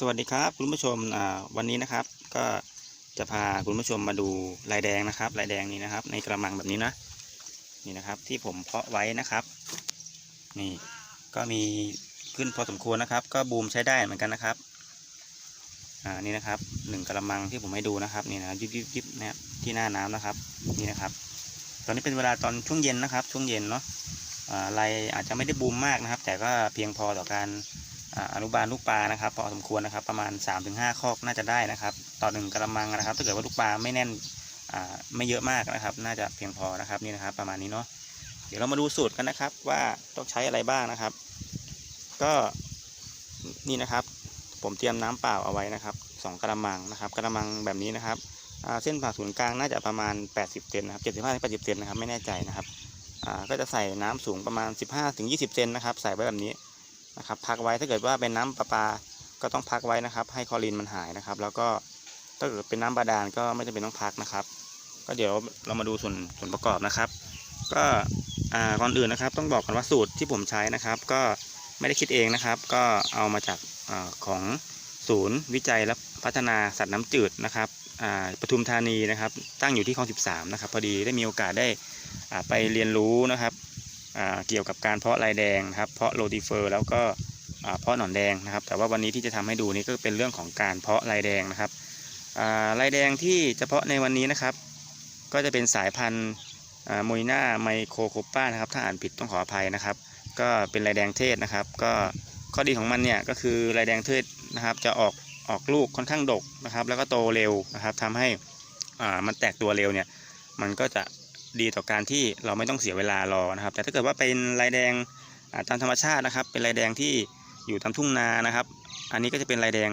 สวัสดีครับคุณผู้ชมวันนี้นะครับ ก็จะพาคุณผู้ชมมาดูลายแดงนะครับลายแดงนี้นะครับ ในกระมังแบบนี้นะนี่นะครับ ที่ผมเพาะไว้นะครับ นี่ก็มีขึ้นพอสมควรนะครับ ก็บูมใช้ได้เหมือนกันนะครับอ่านี่นะครับหนึ่งกระมังที่ผมให้ดูนะครับนี่นะยิบยิบยิบนะครับที่หน้าน้ำนะครับ นี่นะครับ ตอนนี้เป็นเวลาตอนช่วงเย็นนะครับ ช่วงเย็นเนาะอ่าลายอาจจะไม่ได้บูมมากนะครับ แต่ก็เพียงพอต่อการ อนุบาลลูกปลานะครับพอสมควรนะครับ ประมาณ 3-5 คอกน่าจะได้นะครับ ต่อหนึ่งกระมังนะครับ ถ้าเกิดว่าลูกปลาไม่แน่นไม่เยอะมากนะครับ น่าจะเพียงพอนะครับนี่นะครับ ประมาณนี้เนาะเดี๋ยวเรามาดูสูตรกันนะครับว่าต้องใช้อะไรบ้างนะครับ ก็นี่นะครับ ผมเตรียมน้ำเปล่าเอาไว้นะครับสองกระมังนะครับกระมังแบบนี้นะครับเส้นผ่าศูนย์กลางน่าจะประมาณ 80เซนนะครับ75-80เซนนะครับไม่แน่ใจนะครับก็จะใส่น้ำสูงประมาณ 15-20เซนนะครับ ใส่ไว้แบบนี้ นะครับพักไว้ถ้าเกิดว่าเป็นน้ำประปาก็ต้องพักไว้นะครับ ให้คอรีนมันหายนะครับ แล้วก็ถ้าเกิดเป็นน้ำบาดาลก็ไม่จำเป็นต้องพักนะครับ ก็เดี๋ยวเรามาดูส่วนส่วนประกอบนะครับ ก็อ่าก่อนอื่นนะครับ ต้องบอกกันว่าสูตรที่ผมใช้นะครับ ก็ไม่ได้คิดเองนะครับ ก็เอามาจากอของศูนย์วิจัยและพัฒนาสัตว์น้ำจืดนะครับอ่าปทุมธานีนะครับ ตั้งอยู่ที่คลอง 13 นะครับ พอดีได้มีโอกาสได้อ่าไปเรียนรู้นะครับ เกี่ยวกับการเพาะลายแดงนะครับ เพาะโรติเฟอร์ แล้วก็เพาะหนอนแดงนะครับ แต่ว่าวันนี้ที่จะทำให้ดูนี้ก็เป็นเรื่องของการเพาะลายแดงนะครับลายแดงที่จะเพาะในวันนี้นะครับ ก็จะเป็นสายพันธุ์มวยนาไมโครโคป้านะครับ ถ้าอ่านผิดต้องขออภัยนะครับ ก็เป็นลายแดงเทศนะครับ ก็ข้อดีของมันเนี่ยก็คือลายแดงเทศนะครับ จะออกออกลูกค่อนข้างดกนะครับ แล้วก็โตเร็วนะครับทำให้มันแตกตัวเร็วเนี่ยมันก็จะ ดีต่อการที่เราไม่ต้องเสียเวลารอนะครับ แต่ถ้าเกิดว่าเป็นลายแดงตามธรรมชาตินะครับ เป็นลายแดงที่อยู่ตามทุ่งนานะครับ อันนี้ก็จะเป็นลายแดง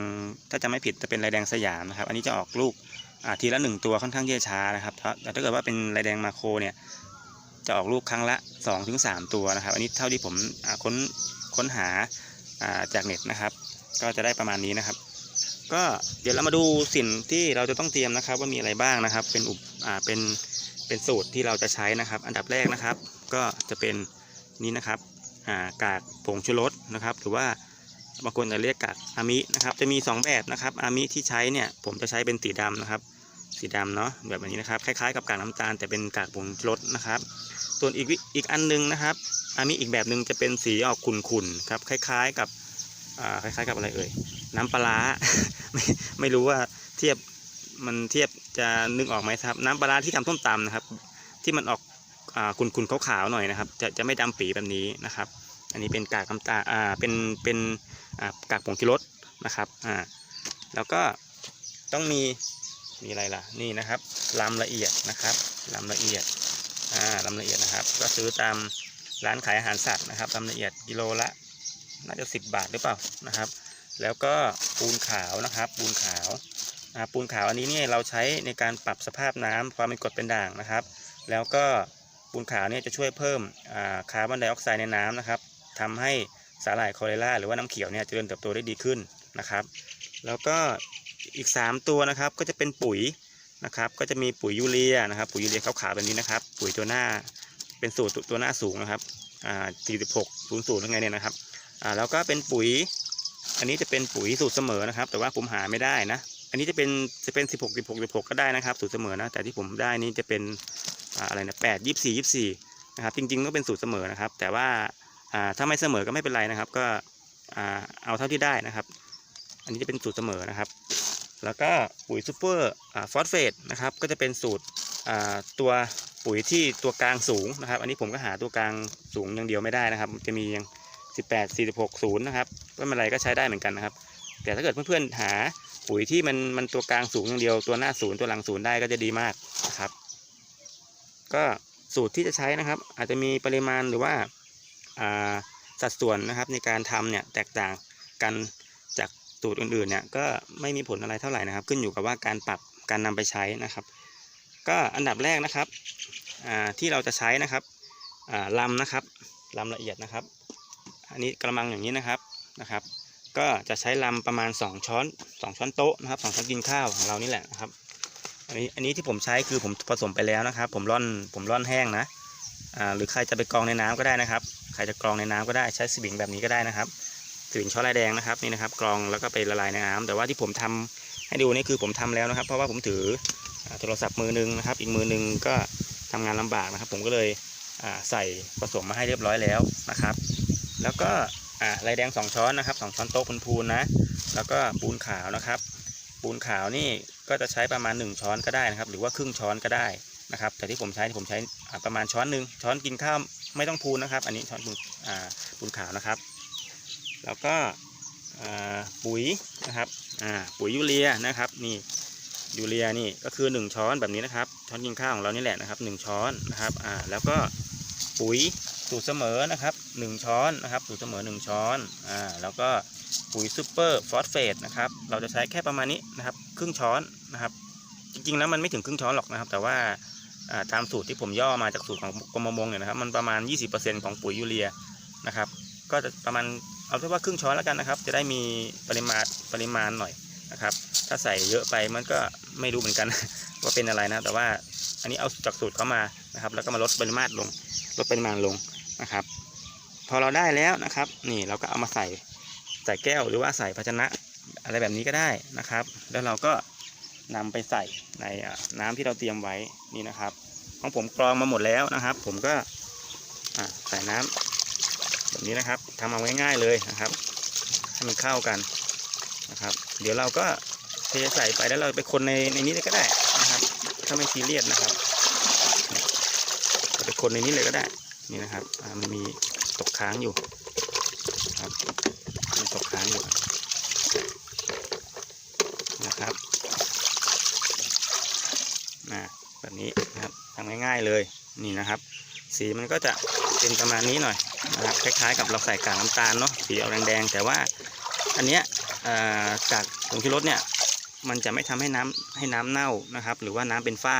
ถ้าจะไม่ผิดจะเป็นลายแดงสยามนะครับ อันนี้จะออกลูกทีละหนึ่งตัวค่อนข้างที่จะช้านะครับแต่ถ้าเกิดว่าเป็นลายแดงมาโคเนี่ยจะออกลูกครั้งละ2อถึงสตัวนะครับ อันนี้เท่าที่ผมค้นค้นหาจากเน็ตนะครับ ก็จะได้ประมาณนี้นะครับ ก็เดี๋ยวเรามาดูสิ่งที่เราจะต้องเตรียมนะครับ ว่ามีอะไรบ้างนะครับ เป็นอุปเป็น เป็นสูตรที่เราจะใช้นะครับ อันดับแรกนะครับ ก็จะเป็นนี้นะครับอากากผงชูรสนะครับ หรือว่าบางคนจะเรียกกากอามินะครับ จะมี 2 แบบนะครับอามิที่ใช้เนี่ยผมจะใช้เป็นสีดำนะครับ สีดำเนาะแบบนี้นะครับคล้ายๆ กับกากน้ำตาลแต่เป็นกากผงชูรสนะครับ ส่วนอีกวิอีกอันหนึงนะครับอามิอีกแบบหนึ่งจะเป็นสีออกขุ่นๆครับคล้ายๆกับอ่าคล้ายๆกับอะไรเอ่ยน้ำปลาร้าไม่ไม่รู้ว่าเทียบ มันเทียบจะนึกออกไหมครับ น้ำปลาที่ทำส้มตำนะครับ ที่มันออกขุ่นๆขาวๆหน่อยนะครับ จะจะไม่ดำปีแบบนี้นะครับ อันนี้เป็นกากน้ำตาอ่าเป็นเป็นกากผงชูรสนะครับอ่าแล้วก็ต้องมีมีอะไรล่ะนี่นะครับลำละเอียดนะครับลำละเอียดอ่าลำละเอียดนะครับ ก็ซื้อตามร้านขายอาหารสัตว์นะครับลำละเอียดกิโลละน่าจะ 10 บาทหรือเปล่านะครับ แล้วก็ปูนขาวนะครับปูนขาว ปูนขาวอันนี้เนี่ยเราใช้ในการปรับสภาพน้ำความเป็นกรดเป็นด่างนะครับ แล้วก็ปูนขาวเนี่ยจะช่วยเพิ่มคาร์บอนไดออกไซด์ในน้ำนะครับทำให้สาหร่ายคอเรล่าหรือว่าน้ำเขียวเนี่ยเจริญเติบโตได้ดีขึ้นนะครับ แล้วก็อีก 3 ตัวนะครับก็จะเป็นปุ๋ยนะครับ ก็จะมีปุ๋ยยูเรียนะครับ ปุ๋ยยูเรียขาวๆแบบนี้นะครับ ปุ๋ยตัวหน้าเป็นสูตรตัวหน้าสูงนะครับอ่า46 00ยังไงเนี่ยนะครับอ่าแล้วก็เป็นปุ๋ย อันนี้จะเป็นปุ๋ยสูตรเสมอนะครับ แต่ว่าผมหาไม่ได้นะ อันนี้จะเป็นจะเป็น 16 16 16 ก็ได้นะครับสูตรเสมอนะแต่ที่ผมได้นี่จะเป็นอะไรนะ8 24 24นะครับจริงๆก็เป็นสูตรเสมอนะครับ แต่ว่าถ้าไม่เสมอก็ไม่เป็นไรนะครับ ก็เอาเท่าที่ได้นะครับ อันนี้จะเป็นสูตรเสมอนะครับ แล้วก็ปุ๋ยซูเปอร์ฟอสเฟตนะครับก็จะเป็นสูตรตัวปุ๋ยที่ตัวกลางสูงนะครับ อันนี้ผมก็หาตัวกลางสูงอย่างเดียวไม่ได้นะครับ จะมียัง18 46 0นะครับไม่เป็นไรก็ใช้ได้เหมือนกันนะครับ แต่ถ้าเกิดเพื่อนๆหา ปุ๋ยที่มันมันตัวกลางสูงอย่างเดียวตัวหน้าศูนย์ตัวหลังศูนย์ได้ก็จะดีมากนะครับ ก็สูตรที่จะใช้นะครับ อาจจะมีปริมาณหรือว่าอ่าสัดส่วนนะครับในการทำเนี่ยแตกต่างกันจากสูตรอื่นๆเนี่ยก็ไม่มีผลอะไรเท่าไหร่นะครับ ขึ้นอยู่กับว่าการปรับการนำไปใช้นะครับ ก็อันดับแรกนะครับอ่าที่เราจะใช้นะครับอ่าลำนะครับลำละเอียดนะครับ อันนี้กระมังอย่างนี้นะครับนะครับ ก็จะใช้ลำประมาณ 2 ช้อน 2 ช้อนโต๊ะนะครับสองช้อนกินข้าวของเรานี่แหละนะครับ อันนี้อันนี้ที่ผมใช้คือผมผสมไปแล้วนะครับ ผมร่อนผมร่อนแห้งนะอ่าหรือใครจะไปกรองในน้ำก็ได้นะครับ ใครจะกรองในน้ำก็ได้ใช้สวิงแบบนี้ก็ได้นะครับกลิ่นช้อนลายแดงนะครับนี่นะครับกรองแล้วก็ไปละลายในน้ำแต่ว่าที่ผมทำให้ดูนี่คือผมทำแล้วนะครับ เพราะว่าผมถือโทรศัพท์มือหนึงนะครับ อีกมือหนึงก็ทำงานลำบากนะครับ ผมก็เลยใส่ผสมมาให้เรียบร้อยแล้วนะครับ แล้วก็ อ่าลายแดงสองช้อนนะครับสองช้อนโต๊ะพูนๆนะ แล้วก็ปูนขาวนะครับ ปูนขาวนี่ก็จะใช้ประมาณ 1 ช้อนก็ได้นะครับ หรือว่าครึ่งช้อนก็ได้นะครับ แต่ที่ผมใช้ที่ผมใช้ประมาณช้อนหนึ่งช้อนกินข้าวไม่ต้องพูนนะครับ อันนี้ช้อนปูนอ่าปูนขาวนะครับ แล้วก็อ่าปุ๋ยนะครับอ่าปุ๋ยยูเรียนะครับนี่ยูเรียนี่ก็คือ 1 ช้อนแบบนี้นะครับ ช้อนกินข้าวของเรานี่แหละนะครับ 1 ช้อนนะครับอ่าแล้วก็ ปุ๋ยสูตรเสมอนะครับ1ช้อนนะครับสูตรเสมอ 1 ช้อนอ่าแล้วก็ปุ๋ยซูเปอร์ฟอสเฟตนะครับเราจะใช้แค่ประมาณนี้นะครับครึ่งช้อนนะครับ จริงๆแล้วมันไม่ถึงครึ่งช้อนหรอกนะครับ แต่ว่าตามสูตรที่ผมย่อมาจากสูตรของกรมประมงเนี่ยนะครับ มันประมาณ 20%ของปุ๋ยยูเรียนะครับ ก็จะประมาณเอาแค่ว่าครึ่งช้อนแล้วกันนะครับ จะได้มีปริมาณปริมาณหน่อยนะครับ ถ้าใส่เยอะไปมันก็ไม่รู้เหมือนกัน ว่าเป็นอะไรนะ แต่ว่าอันนี้เอาจากสูตรเข้ามานะครับ แล้วก็มาลดปริมาตรลง ลดปริมาณลงนะครับ พอเราได้แล้วนะครับ นี่เราก็เอามาใส่ใส่แก้วหรือว่าใส่ภาชนะอะไรแบบนี้ก็ได้นะครับ แล้วเราก็นำไปใส่ในน้ำที่เราเตรียมไว้นี่นะครับ ของผมกรองมาหมดแล้วนะครับ ผมก็ใส่น้ำแบบนี้นะครับทำเอาง่ายๆเลยนะครับให้มันเข้ากันนะครับ เดี๋ยวเราก็เทใส่ไปแล้วเราไปคนในในนี้ก็ได้นะครับ ถ้าไม่ซีเรียสนะครับ คนในนี้เลยก็ได้ นี่นะครับมันมีตกค้างอยู่ครับมันตกค้างอยู่นะครับนะแบบนี้นะครับทำง่ายๆเลยนี่นะครับ สีมันก็จะเป็นประมาณนี้หน่อยนะครับคล้ายๆกับเราใส่กากน้ำตาลเนาะสีออกแดงๆแต่ว่าอันเนี้ยอ่อกากผงชูรสเนี่ยมันจะไม่ทำให้น้ำให้น้ำเน่านะครับ หรือว่าน้ำเป็นฝ้า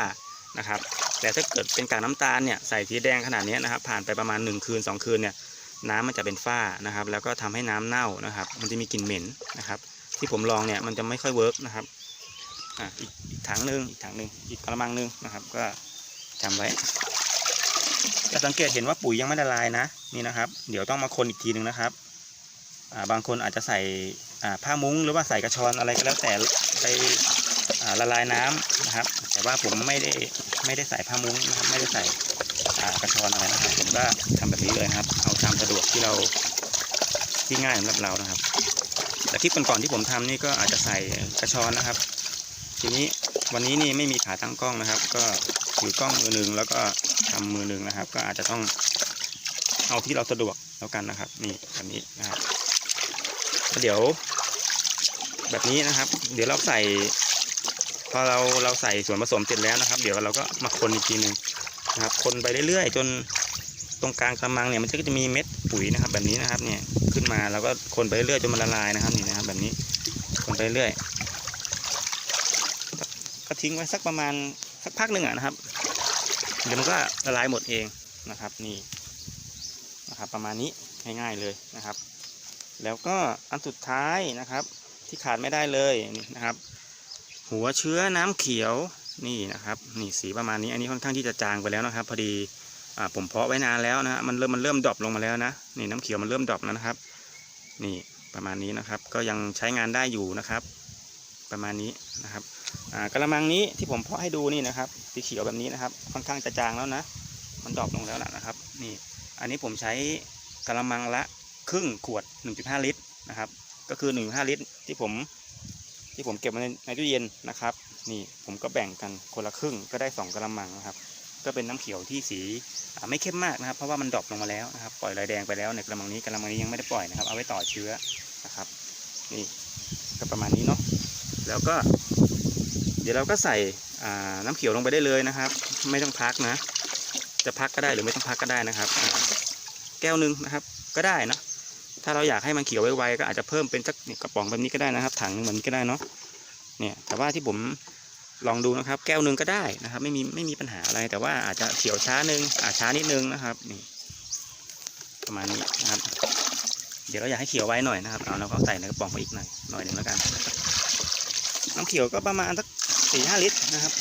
นะครับ แต่ถ้าเกิดเป็นกากน้ำตาลเนี่ยใส่สีแดงขนาดนี้นะครับ ผ่านไปประมาณ 1 คืน 2 คืนเนี่ยน้ำมันจะเป็นฝ้านะครับ แล้วก็ทำให้น้ำเน่านะครับ มันจะมีกลิ่นเหม็นนะครับ ที่ผมลองเนี่ยมันจะไม่ค่อยเวิร์กนะครับอะอีกอีกถังหนึ่งอีกถังหนึ่งอีกกระมังหนึ่งนะครับ ก็จำไว้จะสังเกตเห็นว่าปุ๋ยยังไม่ละลายนะนี่นะครับ เดี๋ยวต้องมาคนอีกทีหนึ่งนะครับอ่าบางคนอาจจะใส่อ่าผ้ามุ้งหรือว่าใส่กระชอนอะไรก็แล้วแต่ไป ละลายน้ำนะครับ แต่ว่าผมไม่ได้ไม่ได้ใส่ผ้ามุ้งนะครับ ไม่ได้ใส่กระชอนอะไรนะครับผมก็ทำแบบนี้เลยนะครับ เอาตามสะดวกที่เราที่ง่ายสำหรับเรานะครับ แต่ที่ก่อนๆที่ผมทำนี่ก็อาจจะใส่กระชอนนะครับ ทีนี้วันนี้นี่ไม่มีขาตั้งกล้องนะครับ ก็ถือกล้องมือหนึ่งแล้วก็ทำมือหนึ่งนะครับ ก็อาจจะต้องเอาที่เราสะดวกแล้วกันนะครับ นี่แบบนี้นะครับเดี๋ยว แบบนี้นะครับ เดี๋ยวเราใส่ พอเราเราใส่ส่วนผสมเสร็จแล้วนะครับ เดี๋ยวเราก็มาคนอีกทีหนึ่งนะครับ คนไปเรื่อยๆ จนตรงกลางกระมังเนี่ยมันก็จะมีเม็ดปุ๋ยนะครับ แบบนี้นะครับเนี่ยขึ้นมาแล้วก็คนไปเรื่อยๆจนมันละลายนะครับนี่นะครับ แบบนี้คนไปเรื่อยก็ทิ้งไว้สักประมาณสักพักหนึ่งอะนะครับ เดี๋ยวมันก็ละลายหมดเองนะครับนี่นะครับ ประมาณนี้ง่ายๆเลยนะครับ แล้วก็อันสุดท้ายนะครับ ที่ขาดไม่ได้เลยนะครับ หัวเชื้อน้ำเขียวนี่นะครับนี่สีประมาณนี้อันนี้ค่อนข้างที่จะจางไปแล้วนะครับ พอดีอผมเพาะไว้นานแล้วนะมันเริ่มมันเริ่มดรอปลงมาแล้วนะนี่น้ำเขียวมันเริ่มดรอปแล้วนะครับ นี่ประมาณนี้นะครับ ก็ยังใช้งานได้อยู่นะครับ ประมาณนี้นะครับกระมังนี้ที่ผมเพาะให้ดูนี่นะครับสีเขียวแบบนี้นะครับ ค่อนข้างจะจางแล้วนะ มันดรอปลงแล้วนะครับ นี่ อันนี้ผมใช้กระมังละครึ่งขวด 1.5 ลิตรนะครับ ก็คือ 1.5 ลิตรที่ผม ที่ผมเก็บไว้ในในตู้เย็นนะครับ นี่ผมก็แบ่งกันคนละครึ่งก็ได้ 2กระมังนะครับ ก็เป็นน้ำเขียวที่สีไม่เข้มมากนะครับ เพราะว่ามันดรอปลงมาแล้วนะครับปล่อยลายแดงไปแล้วในกระมังนี้กระมังนี้ยังไม่ได้ปล่อยนะครับ เอาไว้ต่อเชื้อนะครับ นี่ก็ประมาณนี้เนาะแล้วก็ เดี๋ยวเราก็ใส่น้ำเขียวลงไปได้เลยนะครับ ไม่ต้องพักนะ จะพักก็ได้หรือไม่ต้องพักก็ได้นะครับ แก้วหนึ่งนะครับ ก็ได้นะ ถ้าเราอยากให้มันเขียวไวๆก็อาจจะเพิ่มเป็นสักนี่กระป๋องแบบนี้ก็ได้นะครับ ถังหนึ่งแบบนี้ก็ได้เนาะเนี่ยแต่ว่าที่ผมลองดูนะครับ แก้วหนึ่งก็ได้นะครับ ไม่มีไม่มีปัญหาอะไร แต่ว่าอาจจะเขียวช้าหนึ่งอาจช้านิดนึงนะครับนี่ประมาณนี้นะครับ เดี๋ยวเราอยากให้เขียวไวหน่อยนะครับเอาเราก็ใส่ในกระป๋องไปอีกหน่อยหน่อยหนึ่งแล้วกันน้ำเขียวก็ประมาณสักสี่ห้าลิตรนะครับ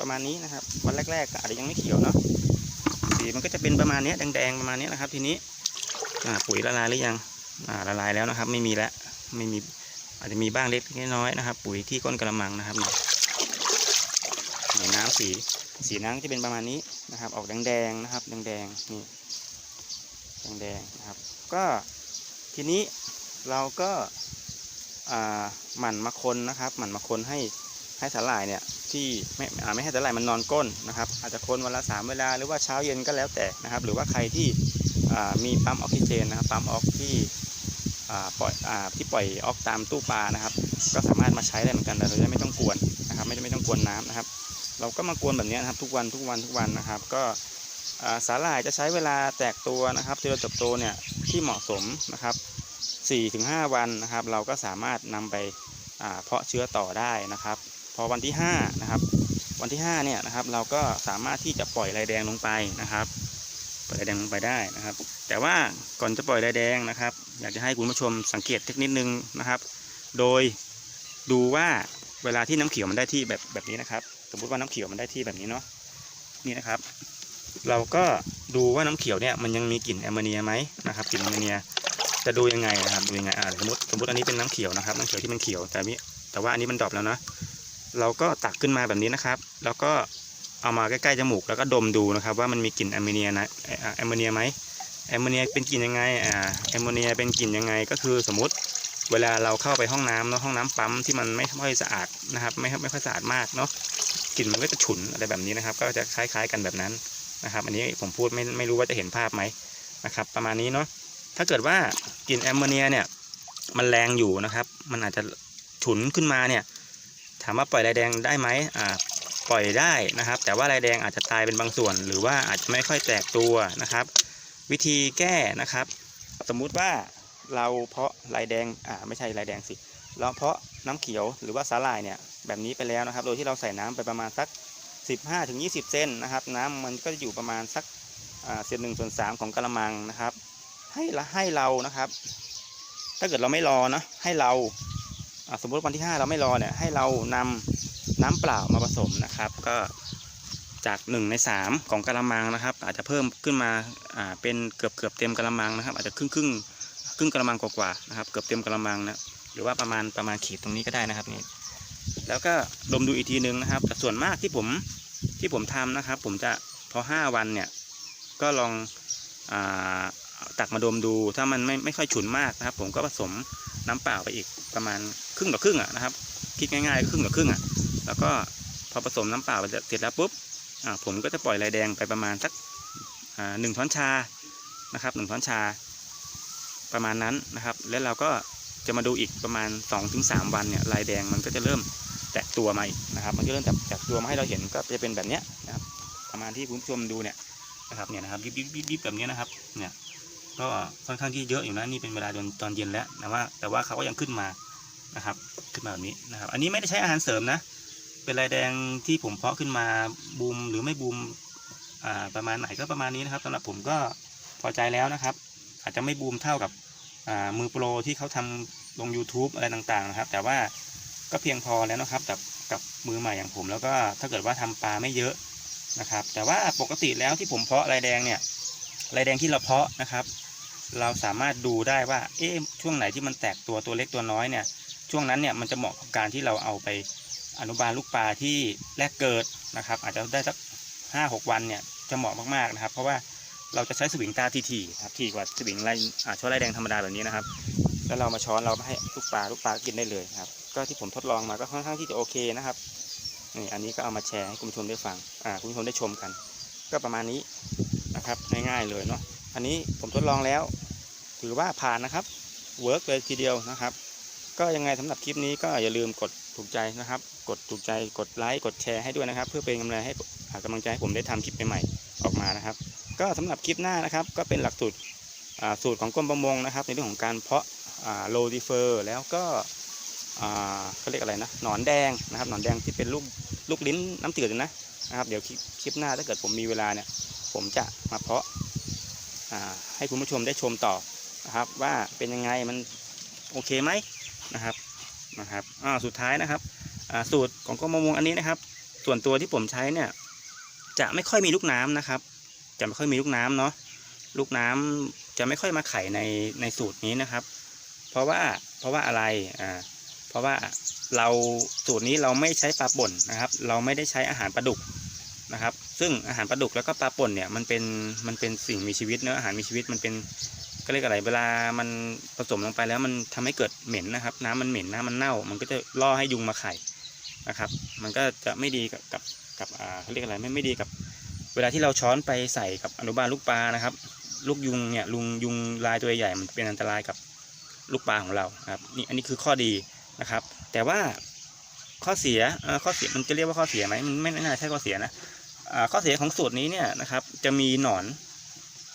ประมาณนี้นะครับ วันแรกๆก็อาจจะยังไม่เขียวเนาะสีมันก็จะเป็นประมาณนี้แดงๆประมาณนี้นะครับ ทีนี้ ปุ๋ยละลายหรือยังละลายแล้วนะครับ ไม่มีแล้วไม่มีอาจจะมีบ้างเล็กน้อยนะครับ ปุ๋ยที่ก้นกระมังนะครับนี่น้ำสีสีน้ำจะเป็นประมาณนี้นะครับ ออกแดงๆนะครับ แดงๆนี่แดงๆนะครับ ก็ทีนี้เราก็หมั่นมาคนนะครับ หมั่นมาคนให้ให้สาหร่ายเนี่ยที่ไม่ไม่ให้สาหร่ายมันนอนก้นนะครับ อาจจะคนวันละสามเวลาหรือว่าเช้าเย็นก็แล้วแต่นะครับ หรือว่าใครที่ มีปั๊มออกซิเจนนะครับปั๊มออกที่ปล่อยอที่ปล่อยออกตามตู้ปลานะครับ ก็สามารถมาใช้ได้เหมือนกันแต่เราจะไม่ต้องกวนนะครับ ไม่ไม่ต้องกวนน้ำนะครับ เราก็มากวนแบบนี้นะครับทุกวันทุกวันทุกวันนะครับ ก็สาหร่ายจะใช้เวลาแตกตัวนะครับเจริญเติบโตเนี่ยที่เหมาะสมนะครับ4-5 วันนะครับ เราก็สามารถนำไปเพาะเชื้อต่อได้นะครับ พอวันที่5นะครับวันที่5เนี่ยนะครับเราก็สามารถที่จะปล่อยลายแดงลงไปนะครับ ปล่อยลายแดงลงไปได้นะครับ แต่ว่าก่อนจะปล่อยลายแดงนะครับ อยากจะให้คุณผู้ชมสังเกตเทคนิคนึงนะครับ โดยดูว่าเวลาที่น้ำเขียวมันได้ที่แบบแบบนี้นะครับ สมมติว่าน้ำเขียวมันได้ที่แบบนี้เนาะนี่นะครับ เราก็ดูว่าน้ำเขียวเนี่ยมันยังมีกลิ่นแอมโมเนียไหมนะครับกลิ่นแอมโมเนียจะดูยังไงนะครับดูยังไงอ่าสมมติสมมติอันนี้เป็นน้ำเขียวนะครับน้ำเขียวที่มันเขียวแต่นี้แต่ว่าอันนี้มันดรอปแล้วเนาะเราก็ตักขึ้นมาแบบนี้นะครับ แล้วก็ เอามาใกล้ๆจมูกแล้วก็ดมดูนะครับ ว่ามันมีกลิ่นแอมโมเนียนะแอมโมเนียไหมแอมโมเนียเป็นกลิ่นยังไงอ่าแอมโมเนียเป็นกลิ่นยังไงก็คือสมมติเวลาเราเข้าไปห้องน้ำเนาะห้องน้ำปั๊มที่มันไม่ค่อยสะอาดนะครับ ไม่ไม่ค่อยสะอาดมากเนาะกลิ่นมันก็จะฉุนอะไรแบบนี้นะครับ ก็จะคล้ายๆกันแบบนั้นนะครับ อันนี้ผมพูดไม่ไม่รู้ว่าจะเห็นภาพไหมนะครับ ประมาณนี้เนาะถ้าเกิดว่ากลิ่นแอมโมเนียเนี่ยมันแรงอยู่นะครับ มันอาจจะฉุนขึ้นมาเนี่ย ถามว่าปล่อยลายแดงได้ไหมอ่า ปล่อยได้นะครับ แต่ว่าลายแดงอาจจะตายเป็นบางส่วน หรือว่าอาจจะไม่ค่อยแตกตัวนะครับ วิธีแก้นะครับ สมมุติว่าเราเพาะลายแดงอ่าไม่ใช่ลายแดงสิเราเพาะน้ำเขียวหรือว่าสาหร่ายเนี่ยแบบนี้ไปแล้วนะครับ โดยที่เราใส่น้ำไปประมาณสัก 15ถึง20 เซนนะครับ น้ำมันก็จะอยู่ประมาณสักอ่าเศษหนึ่งส่วนสามของกระมังนะครับ ให้ละให้เรานะครับ ถ้าเกิดเราไม่รอเนาะให้เราสมมติวันที่ 5 เราไม่รอเนี่ยให้เรานำ น้ำเปล่ามาผสมนะครับ ก็จาก1ใน3 ของกระมังนะครับ อาจจะเพิ่มขึ้นมาเป็นเกือบเกือบเต็มกระมังนะครับ อาจจะครึ่งครึ่งครึ่งกระมังกว่าๆนะครับ เกือบเต็มกระมังนะหรือว่าประมาณประมาณขีดตรงนี้ก็ได้นะครับนี่แล้วก็ดมดูอีกทีนึงนะครับแต่ส่วนมากที่ผมที่ผมทำนะครับ ผมจะพอ 5 วันเนี่ยก็ลองอตักมาดมดูถ้ามันไม่ไม่ค่อยฉุนมากนะครับ ผมก็ผสมน้ำเปล่าไปอีกประมาณครึ่งต่อครึ่งอะนะครับ คิดง่ายๆก็ครึ่งต่อครึ่งอะ แล้วก็พอผสมน้ำเปล่าเสร็จแล้วปุ๊บผมก็จะปล่อยลายแดงไปประมาณสักหนึ่งช้อนชานะครับหนึ่งช้อนชาประมาณนั้นนะครับ แล้วเราก็จะมาดูอีกประมาณ 2-3 วันเนี่ยลายแดงมันก็จะเริ่มแตกตัวมาอีกนะครับ มันก็เริ่มแตกแตกตัวมาให้เราเห็นก็จะเป็นแบบเนี้ยนะครับ ประมาณที่คุณผู้ชมดูเนี่ยนะครับเนี่ยนะครับยิบยิบยิบยิบแบบเนี้ยนะครับเนี่ยก็ค่อนข้างที่เยอะอยู่นะนี่เป็นเวลาตอนตอนเย็นแล้วแต่ว่าแต่ว่าเขาก็ยังขึ้นมานะครับ ขึ้นมาแบบนี้นะครับ อันนี้ไม่ได้ใช้อาหารเสริมนะ เป็นลายแดงที่ผมเพาะขึ้นมาบูมหรือไม่บูมประมาณไหนก็ประมาณนี้นะครับสำหรับผมก็พอใจแล้วนะครับ อาจจะไม่บูมเท่ากับมือโปรที่เขาทำลง YouTube อะไรต่างๆนะครับ แต่ว่าก็เพียงพอแล้วนะครับกับกับมือใหม่อย่างผม แล้วก็ถ้าเกิดว่าทำปลาไม่เยอะนะครับ แต่ว่าปกติแล้วที่ผมเพาะลายแดงเนี่ยลายแดงที่เราเพาะนะครับ เราสามารถดูได้ว่าเอ๊ะช่วงไหนที่มันแตกตัวตัวเล็กตัวน้อยเนี่ยช่วงนั้นเนี่ยมันจะเหมาะกับการที่เราเอาไป อนุบาลลูกปลาที่แรกเกิดนะครับ อาจจะได้สักห้าหกวันเนี่ยจะเหมาะมากๆนะครับ เพราะว่าเราจะใช้สวิงตาทีๆนะครับทีกว่าสวิงลายอ่าช้อนลายแดงธรรมดาแบบนี้นะครับ แล้วเรามาช้อนเราให้ลูกปลาลูกปลากินได้เลยครับ ก็ที่ผมทดลองมาก็ค่อนข้างที่จะโอเคนะครับนี่อันนี้ก็เอามาแชร์ให้คุณผู้ชมได้ฟังอ่าคุณผู้ชมได้ชมกัน ก็ประมาณนี้นะครับง่ายๆเลยเนาะอันนี้ผมทดลองแล้ว ถือว่าผ่านนะครับเวิร์กเลยทีเดียวนะครับ ก็ยังไงสำหรับคลิปนี้ก็อย่าลืมกดถูกใจนะครับ กดถูกใจกดไลค์กดแชร์ให้ด้วยนะครับ เพื่อเป็นกำลังให้หากำลังใจให้ผมได้ทำคลิปใหม่ๆออกมานะครับ ก็สำหรับคลิปหน้านะครับ ก็เป็นหลักสูตรสูตรของกรมประมงนะครับ ในเรื่องของการเพาะโลดิเฟอร์แล้วก็เขาเรียกอะไรนะหนอนแดงนะครับหนอนแดงที่เป็นลูกลูกลิ้นน้ำจืดนะนะครับเดี๋ยวคลิปหน้าถ้าเกิดผมมีเวลาเนี่ยผมจะมาเพาะให้คุณผู้ชมได้ชมต่อนะครับ ว่าเป็นยังไงมันโอเคไหม นะครับนะครับอ่าสุดท้ายนะครับอ่าสูตรของกรมมงอันนี้นะครับ ส่วนตัวที่ผมใช้เนี่ย จะไม่ค่อยมีลูกน้ำนะครับ จะไม่ค่อยมีลูกน้ำเนาะลูกน้จะไม่ค่อยมาไข่ในในสูตรนี้นะครับ เพราะว่าเพราะว่าอะไรอ่าเพราะว่าเราสูตรนี้เราไม่ใช้ปลาป่นนะครับ เราไม่ได้ใช้อาหารปลาดุกนะครับ ซึ่งอาหารปลาดุกแล้วก็ปลาป่นเนี่ยมันเป็นมันเป็นสิ่งมีชีวิตเนื้อะอาหารมีชีวิตมันเป็น ก็เรียกอะไรเวลามันผสมลงไปแล้วมันทำให้เกิดเหม็นนะครับ น้ำมันเหม็นน้ำมันเน่า มันก็จะล่อให้ยุงมาไข่นะครับ มันก็จะไม่ดีกับกับกับอ่าเขาเรียกอะไรไม่ไม่ดีกับ เวลาที่เราช้อนไปใส่กับอนุบาลลูกปลานะครับ ลูกยุงเนี่ยลุงยุงลายตัวใหญ่มันเป็นอันตรายกับลูกปลาของเราครับนี่อันนี้คือข้อดีนะครับ แต่ว่าข้อเสียอ่อข้อเสียมันจะเรียกว่าข้อเสียไหมมันไม่น่าใช่ข้อเสียนะข้อเสียของสูตรนี้เนี่ยนะครับ จะมีหนอน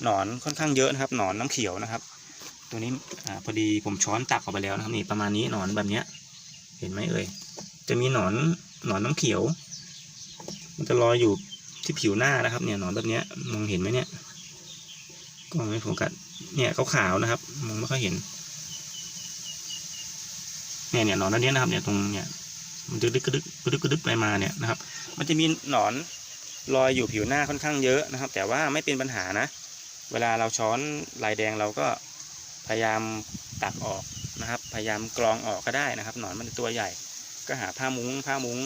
หนอนค่อนข้างเยอะนะครับหนอนน้ำเขียวนะครับ ตัวนี้อพอดีผมช้อนตักออกไปแล้วนะครับนี่ประมาณนี้หนอนแบบเนี้ย เห็นไหมเอ่ยจะมีหนอนหนอนน้ำเขียว มันจะลอยอยู่ที่ผิวหน้านะครับ เนี่ยหนอนแบบเนี้ยมองเห็นไหมเนี่ยกล้องไม่โฟกัสเนี่ยขาวๆนะครับมองไม่ค่อยเห็นเนี่ยเนี่ยหนอนอันเนี้ยนะครับเนี่ยตรงเนี่ยมันจะดึกกระดึกกระดึกกระดึกไปมาเนี่ยนะครับ มันจะมีหนอนลอยอยู่ผิวหน้าค่อนข้างเยอะนะครับ แต่ว่าไม่เป็นปัญหานะ เวลาเราช้อนลายแดงเราก็พยายามตักออกนะครับ พยายามกรองออกก็ได้นะครับ หนอนมันตัวใหญ่ ก็หาผ้ามุ้งผ้ามุ้ง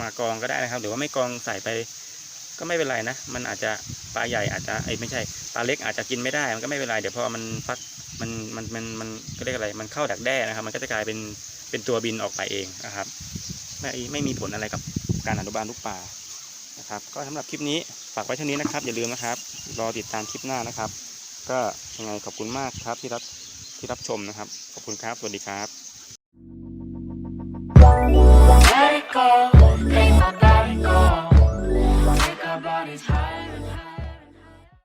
มากรองก็ได้นะครับหรือว่าไม่กรองใส่ไปก็ไม่เป็นไรนะ มันอาจจะปลาใหญ่อาจจะไอ้ไม่ใช่ปลาเล็กอาจจะกินไม่ได้มันก็ไม่เป็นไรเดี๋ยวพอมันฟักมันมันมันมันก็เรียกอะไร มันเข้าดักแด้นะครับ มันก็จะกลายเป็นเป็นตัวบินออกไปเองนะครับ ไม่ไม่มีผลอะไรกับการอนุบาลลูกปลา นะครับ ก็สำหรับคลิปนี้ฝากไว้เท่านี้นะครับ อย่าลืมนะครับ รอติดตามคลิปหน้านะครับ ก็ยังไงขอบคุณมากครับที่รับที่รับชมนะครับ ขอบคุณครับ สวัสดีครับ Let it go, let my body go. Take our bodies higher.